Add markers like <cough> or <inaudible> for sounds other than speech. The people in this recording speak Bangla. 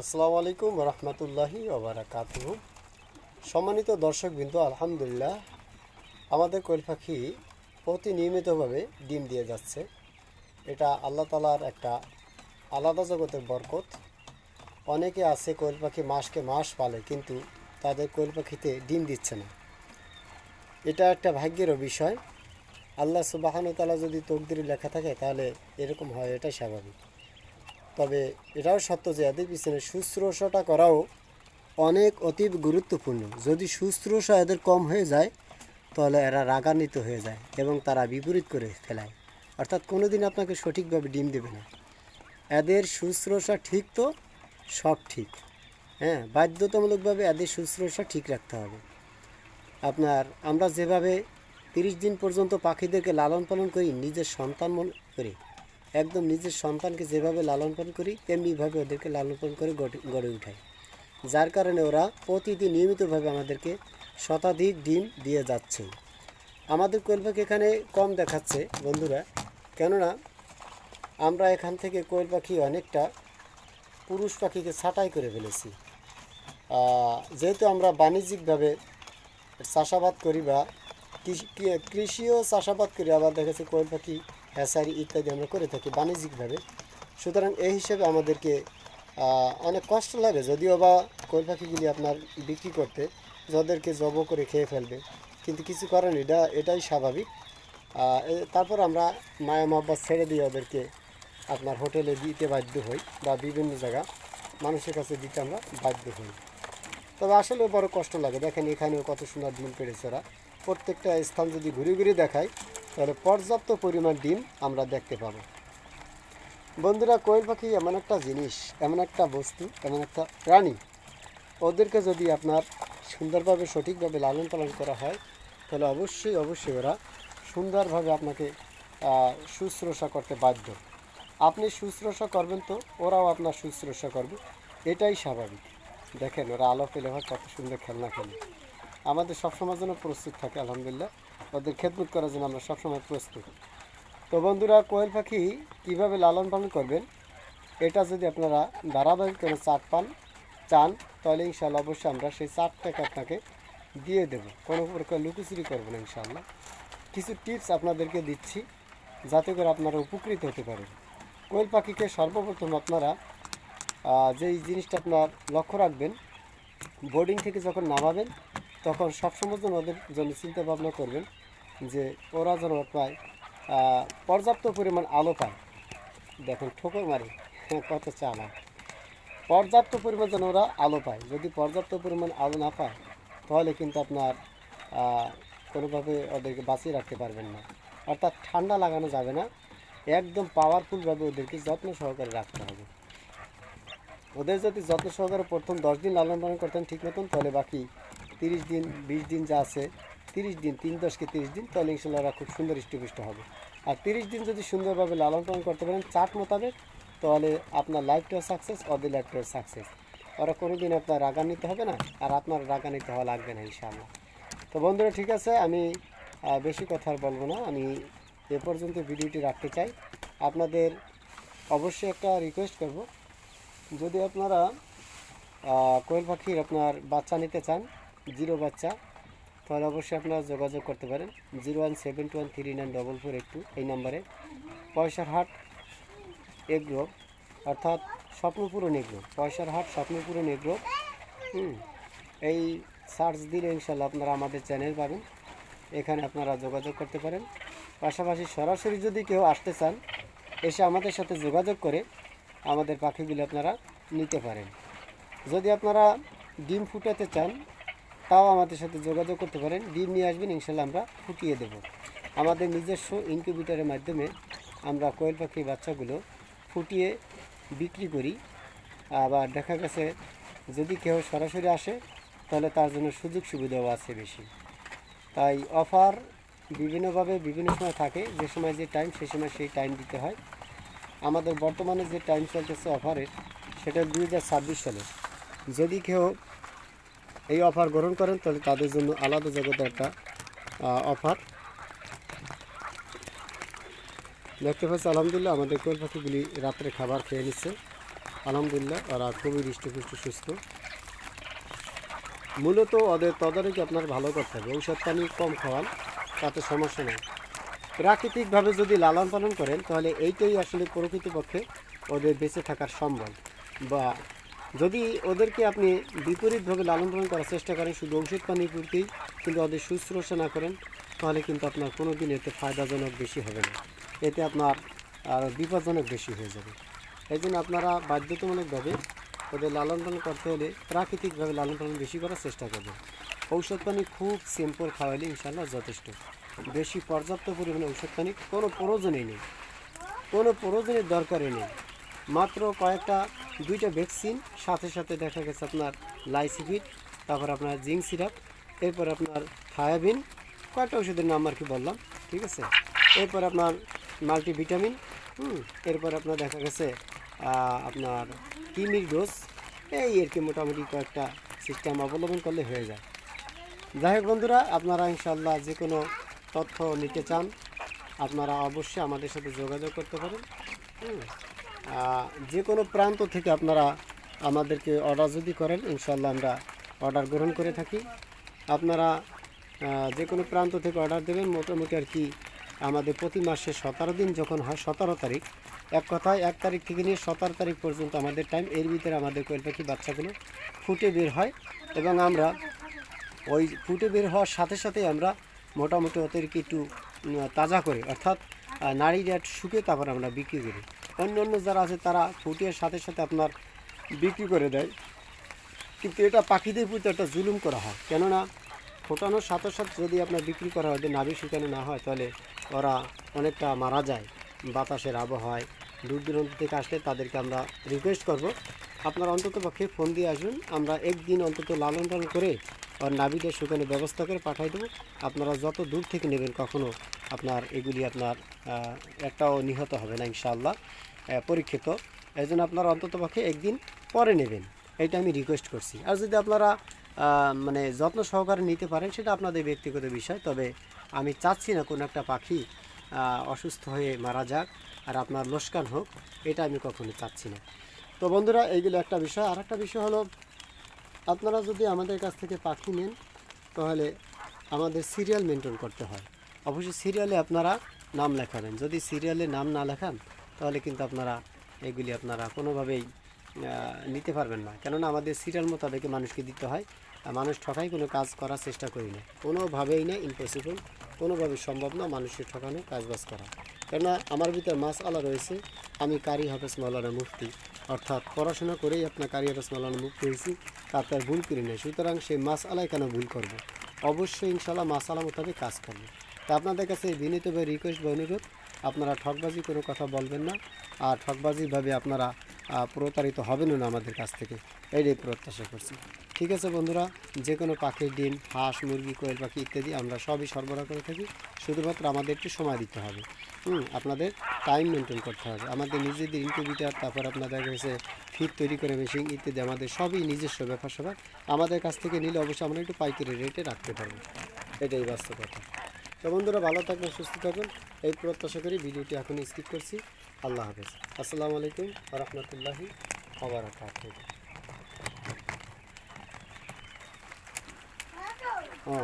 আসসালামু আলাইকুম রহমতুল্লাহি ওবরাকাতুহ সম্মানিত দর্শক বিন্দু আলহামদুলিল্লাহ, আমাদের কোয়েল পাখি প্রতিনিয়মিতভাবে ডিম দিয়ে যাচ্ছে। এটা আল্লাহ তালার একটা আলাদা জগতের বরকত। অনেকে আছে কোয়েল পাখি মাসকে মাস পালে, কিন্তু তাদের কোয়েল পাখিতে ডিম দিচ্ছে না। এটা একটা ভাগ্যেরও বিষয়। আল্লাহ সুবাহানু তালা যদি তকদিরে লেখা থাকে, তাহলে এরকম হয়, এটাই স্বাভাবিক। তবে এটাও সত্য যে এদের পিছনে শুশ্রূষাটা করাও অনেক অতি গুরুত্বপূর্ণ। যদি শুশ্রূষা এদের কম হয়ে যায়, তাহলে এরা রাগান্বিত হয়ে যায় এবং তারা বিপরীত করে ফেলায়। অর্থাৎ কোনো দিন আপনাকে সঠিকভাবে ডিম দেবে না। এদের শুশ্রূষা ঠিক তো? সব ঠিক। হ্যাঁ বাধ্যতামূলকভাবে এদের শুশ্রূষা ঠিক রাখতে হবে। আপনার, আমরা যেভাবে তিরিশ দিন পর্যন্ত পাখিদেরকে লালন পালন করি, নিজের সন্তান মনে করি একদম নিজের সন্তানকে যেভাবে লালন পালন করি, তেমনিভাবে ওদেরকে লালন পালন করে গড়ে- উঠাই। যার কারণে ওরা প্রতিদিন নিয়মিতভাবে আমাদেরকে শতাধিক ডিম দিয়ে যাচ্ছে। আমাদের কোয়েল পাখি এখানে কম দেখাচ্ছে বন্ধুরা, কেননা আমরা এখান থেকে কোয়েল পাখি অনেকটা পুরুষ পাখিকে ছাঁটাই করে ফেলেছি। যেহেতু আমরা বাণিজ্যিকভাবে চাষাবাদ করি বা কৃষি, কৃষিও চাষাবাদ করি, আবার দেখা যাচ্ছে কোয়েল পাখি হ্যাসারি ইত্যাদি আমরা করে থাকি বাণিজ্যিকভাবে। সুতরাং এই হিসেবে আমাদেরকে অনেক কষ্ট লাগে যদিও বা কোয়েল পাখিগুলি আপনার বিক্রি করতে, যাদেরকে জব করে খেয়ে ফেলবে। কিন্তু কিছু করেন এটা, এটাই স্বাভাবিক। তারপর আমরা মায়া মহব্বত ছেড়ে দিয়ে ওদেরকে আপনার হোটেলে দিতে বাধ্য হই বা বিভিন্ন জায়গা মানুষের কাছে দিতে আমরা বাধ্য হই। তবে আসলে বড় কষ্ট লাগে। দেখেন এখানেও কত সুন্দর ডিম পেড়েছে ওরা। প্রত্যেকটা স্থান যদি ঘুরে ঘুরে দেখাই তাহলে পর্যাপ্ত পরিমাণ ডিম আমরা দেখতে পাবো। বন্ধুরা, কোয়েল পাখি এমন একটা জিনিস, এমন একটা বস্তু, এমন একটা প্রাণী। ওদেরকে যদি আপনার সুন্দরভাবে, সঠিকভাবে লালন পালন করা হয়, তাহলে অবশ্যই অবশ্যই ওরা সুন্দরভাবে আপনাকে শুশ্রূষা করতে বাধ্য। আপনি শুশ্রূষা করবেন তো, ওরাও আপনার শুশ্রূষা করবে। এটাই স্বাভাবিক। দেখেন, ওরা আলো পেলে হয়, কত সুন্দর খেলনা খেলে। আমাদের সবসময় জন্য প্রস্তুত থাকে, আলহামদুলিল্লাহ। ওদের খেদমত করার জন্য আমরা সবসময় প্রস্তুত। তো বন্ধুরা, কোয়েল পাখি কীভাবে লালন পালন করবেন, এটা যদি আপনারা ধারাবাহিক করে চাট পান, চান, তাহলে ইনশাল্লাহ অবশ্যই আমরা সেই চাটটাকে আপনাকে দিয়ে দেব। কোনো প্রকার লুকোচুরি করব না ইনশাল্লাহ কিছু টিপস আপনাদেরকে দিচ্ছি, যাতে করে আপনারা উপকৃত হতে পারেন। কোয়েল পাখিকে সর্বপ্রথম আপনারা যেই জিনিসটা আপনার লক্ষ্য রাখবেন বোর্ডিং থেকে যখন নামাবেন তখন সবসময় জন্য ওদের জন্য চিন্তা ভাবনা করবেন যে ওরা যেন প্রায় পর্যাপ্ত পরিমাণ আলো পায়। দেখুন ঠোকর মারি <laughs> কত চালা। পর্যাপ্ত পরিমাণ যেন ওরা আলো পায়। যদি পর্যাপ্ত পরিমাণ আলো না পায়, তাহলে কিন্তু আপনার কোনোভাবে ওদেরকে বাঁচিয়ে রাখতে পারবেন না। অর্থাৎ ঠান্ডা লাগানো যাবে না। একদম পাওয়ারফুলভাবে ওদেরকে যত্ন সহকারে রাখতে হবে। ওদের যদি যত্ন সহকারে প্রথম দশ দিন লালন পালন করতেন ঠিক মতন, তাহলে বাকি তিরিশ দিন, বিশ দিন যা আছে, তিরিশ দিন, তিন দশকে তিরিশ দিন, তাহলে ইনশাল্লাহ ওরা খুব সুন্দর হৃষ্টপুষ্ট হবে। আর তিরিশ দিন যদি সুন্দরভাবে লালন পালন করতে পারেন, চার্ট মোতাবেক, তাহলে আপনার লাইফটাও সাকসেস ওদের লাইফটাও সাকসেস ওরা কোনো দিন আপনার রাগান্বিত হবে না, আর আপনার রাগান্বিত হওয়া লাগবে না ইনশাআল্লাহ। তো বন্ধুরা, ঠিক আছে, আমি বেশি কথা আর বলব না, আমি এ পর্যন্ত ভিডিওটি রাখতে চাই। আপনাদের অবশ্যই একটা রিকোয়েস্ট করব। যদি আপনারা কোয়েল পাখির আপনার বাচ্চা নিতে চান জিরো বাচ্চা। তাহলে অবশ্যই আপনারা যোগাযোগ করতে পারেন। Zero one seven two one three nine double four eight two এই নাম্বারে। পয়সার হাট এগ্রো, অর্থাৎ স্বপ্নপূরণ এগ্রো। পয়সার হাট স্বপ্নপূরণ এগ্রো। হুম, এই সার্চ দিলে ইনশাল্লাহ আপনারা আমাদের চ্যানেল পাবেন। এখানে আপনারা যোগাযোগ করতে পারেন। পাশাপাশি সরাসরি যদি কেউ আসতে চান, এসে আমাদের সাথে যোগাযোগ করে আমাদের পাখিগুলো আপনারা নিতে পারেন। যদি আপনারা ডিম ফুটাতে চান তাও আমাদের সাথে যোগাযোগ করতে পারেন। ডিম নিয়ে আসবেন, ইনশাল্লাহ আমরা ফুটিয়ে দেব। আমাদের নিজস্ব ইনকিউবেটারের মাধ্যমে আমরা কোয়েল পাখির বাচ্চাগুলো ফুটিয়ে বিক্রি করি। আবার দেখা গেছে, যদি কেউ সরাসরি আসে, তাহলে তার জন্য সুযোগ সুবিধাও আছে বেশি। তাই অফার বিভিন্নভাবে বিভিন্ন সময় থাকে। যে সময় যে টাইম সেই সময় সেই টাইম দিতে হয়। আমাদের বর্তমানে যে টাইম চলতেছে অফারের, সেটা দুই হাজার ছাব্বিশ সালে। যদি কেউ এই অফার গ্রহণ করেন, তাহলে তাদের জন্য আলাদা জগতে একটা অফার। দেখতে পাচ্ছি আলহামদুলিল্লাহ আমাদের কোয়েল পাখিগুলি রাত্রে খাবার খেয়ে নিচ্ছে। আলহামদুলিল্লাহ ওরা খুবই হৃষ্টপুষ্ট, সুস্থ। মূলত ওদের তদারকি আপনার ভালো করতে হবে। ঔষধ পানি কম খাওয়ান, তাতে সমস্যা নেই। প্রাকৃতিকভাবে যদি লালন পালন করেন, তাহলে এইটাই আসলে প্রকৃতপক্ষে ওদের বেঁচে থাকার সম্বল বা যদি ওদেরকে আপনি বিপরীতভাবে লালন পালন করার চেষ্টা করেন, শুধু ঔষধ পানি প্রতি কিন্তু ওদের শুশ্রূষা না করেন, তাহলে কিন্তু আপনার কোনো দিন এতে ফায়দাজনক বেশি হবে না। এতে আপনার আর বিপজ্জনক বেশি হয়ে যাবে। এই জন্য আপনারা বাধ্যতামূলকভাবে ওদের লালন পালন করতে হলে প্রাকৃতিকভাবে লালন পালন বেশি করার চেষ্টা করবেন। ঔষধ পানি খুব সিম্পল খাওয়াইলে ইনশাল্লাহ যথেষ্ট। বেশি পর্যাপ্ত পরিমাণে ঔষধ পানি কোনো প্রয়োজনই নেই। কোনো প্রয়োজনের দরকারই নেই। মাত্র কয়েকটা দুইটা ভ্যাকসিন, সাথে সাথে দেখা গেছে আপনার লাইসিফিট তারপর আপনার জিঙ্ক সিরাপ, এরপর আপনার থায়াবিন, কয়েকটা ওষুধের নাম আর কি বললাম, ঠিক আছে এরপর আপনার মাল্টিভিটামিন, হুম, এরপর আপনার দেখা গেছে আপনার কিমির ডোজ, এই আর কি মোটামুটি কয়েকটা সিস্টেম অবলম্বন করলে হয়ে যায় যাই হোক বন্ধুরা, আপনারা ইনশাল্লাহ যে কোনো তথ্য নিতে চান, আপনারা অবশ্যই আমাদের সাথে যোগাযোগ করতে পারেন, হুম। যে কোনো প্রান্ত থেকে আপনারা আমাদেরকে অর্ডার যদি করেন ইনশাল্লাহ আমরা অর্ডার গ্রহণ করে থাকি। আপনারা যে কোনো প্রান্ত থেকে অর্ডার দেবেন, মোটামুটি আর কি আমাদের প্রতি মাসে সতেরো দিন যখন হয়, সতেরো তারিখ, এক কথায় এক তারিখ থেকে নিয়ে সতেরো তারিখ পর্যন্ত আমাদের টাইম এর ভিতরে আমাদের কোয়েল পাখি বাচ্চাগুলো ফুটে বের হয় এবং আমরা ওই ফুটে বের হওয়ার সাথে সাথে আমরা মোটামুটি ওদেরকে একটু তাজা করে। অর্থাৎ নাড়ি রেট শুকিয়ে তারপর আমরা বিক্রি করি। অন্য অন্য যারা আছে, তারা ফুটিয়ে সাথে সাথে আপনার বিক্রি করে দেয়। কিন্তু এটা পাখিদের প্রতি একটা জুলুম করা হয়। কেননা ফোটানোর সাথে সাথে যদি আপনার বিক্রি করা হয় নাভি শুকানো না হয়, তাহলে ওরা অনেকটা মারা যায়। বাতাসের আবহাওয়ায় দূর দূরান্ত থেকে আসলে তাদেরকে আমরা রিকোয়েস্ট করব। আপনারা অন্তত পক্ষে ফোন দিয়ে আসবেন আমরা একদিন অন্তত লালন পালন করে ওর নাভিটা শুকানোর ব্যবস্থা করে পাঠাই দেবো। আপনারা যত দূর থেকে নেবেন, কখনো আপনার এগুলি আপনার একটাও নিহত হবে না ইনশাআল্লাহ পরীক্ষিত। এই জন্য আপনারা অন্তত পক্ষে একদিন পরে নেবেন। এটা আমি রিকোয়েস্ট করছি। আর যদি আপনারা মানে যত্ন সহকারে নিতে পারেন, সেটা আপনাদের ব্যক্তিগত বিষয়, তবে আমি চাচ্ছি না কোনো একটা পাখি অসুস্থ হয়ে মারা যাক আর আপনার লোসকান হোক, এটা আমি কখনো চাচ্ছি না। তো বন্ধুরা, এইগুলো একটা বিষয়। আর একটা বিষয় হলো, আপনারা যদি আমাদের কাছ থেকে পাখি নেন, তাহলে আমাদের সিরিয়াল মেনটেন করতে হয়। অবশ্যই সিরিয়ালে আপনারা নাম লেখাবেন। যদি সিরিয়ালে নাম না লেখান, তাহলে কিন্তু আপনারা এগুলি আপনারা কোনোভাবেই নিতে পারবেন না। কেননা আমাদের সিরিয়াল মোতাবেক মানুষকে দিতে হয়, আর মানুষ ঠকাই কোনো কাজ করার চেষ্টা করি না। কোনোভাবেই না ইম্পসিবল কোনোভাবে সম্ভব না মানুষের ঠকানো কাজবাজ করা। কেননা আমার ভিতরে মাস আলা রয়েছে, আমি কারি হাফেজ মৌলানা মুফতি। অর্থাৎ পড়াশোনা করেই আপনার কারি হাফেজ মৌলানা মুফতি হয়েছি তাতে ভুল করি না সুতরাং সেই মাস আলায় কেন ভুল করব? অবশ্যই ইনশাল্লাহ মাস আলা মোতাবেক কাজ করব। তা আপনাদের কাছে বিনীতভাবে রিকোয়েস্ট বা অনুরোধ, আপনারা ঠকবাজি কোনো কথা বলবেন না, আর ঠকবাজিভাবে আপনারা প্রতারিত হবেন না আমাদের কাছ থেকে। এটাই প্রত্যাশা করছি। ঠিক আছে বন্ধুরা যে কোনো পাখির ডিম, হাঁস, মুরগি, কোয়েল পাখি ইত্যাদি আমরা সবই সরবরাহ করে থাকি, শুধুমাত্র আমাদের একটু সময় দিতে হবে। হুম, আপনাদের টাইম মেনটেন করতে হবে। আমাদের নিজেদের ইনকিউবিটার তারপর আপনাদের কাছে ফিড তৈরি করে মেশিন ইত্যাদি আমাদের সবই নিজস্ব ব্যাপার স্যাপার আমাদের কাছ থেকে নিলে অবশ্যই আমরা একটু পাইকারি রেটে রাখতে পারব। এটাই বাস্তবতা তো বন্ধুরা ভালো থাকবেন সুস্থ থাকুন এই প্রত্যাশা করি ভিডিওটি এখন স্কিপ করছি। আল্লাহ হাফেজ। আসসালামু আলাইকুম রহমতুল্লাহি আবরাকাত ও।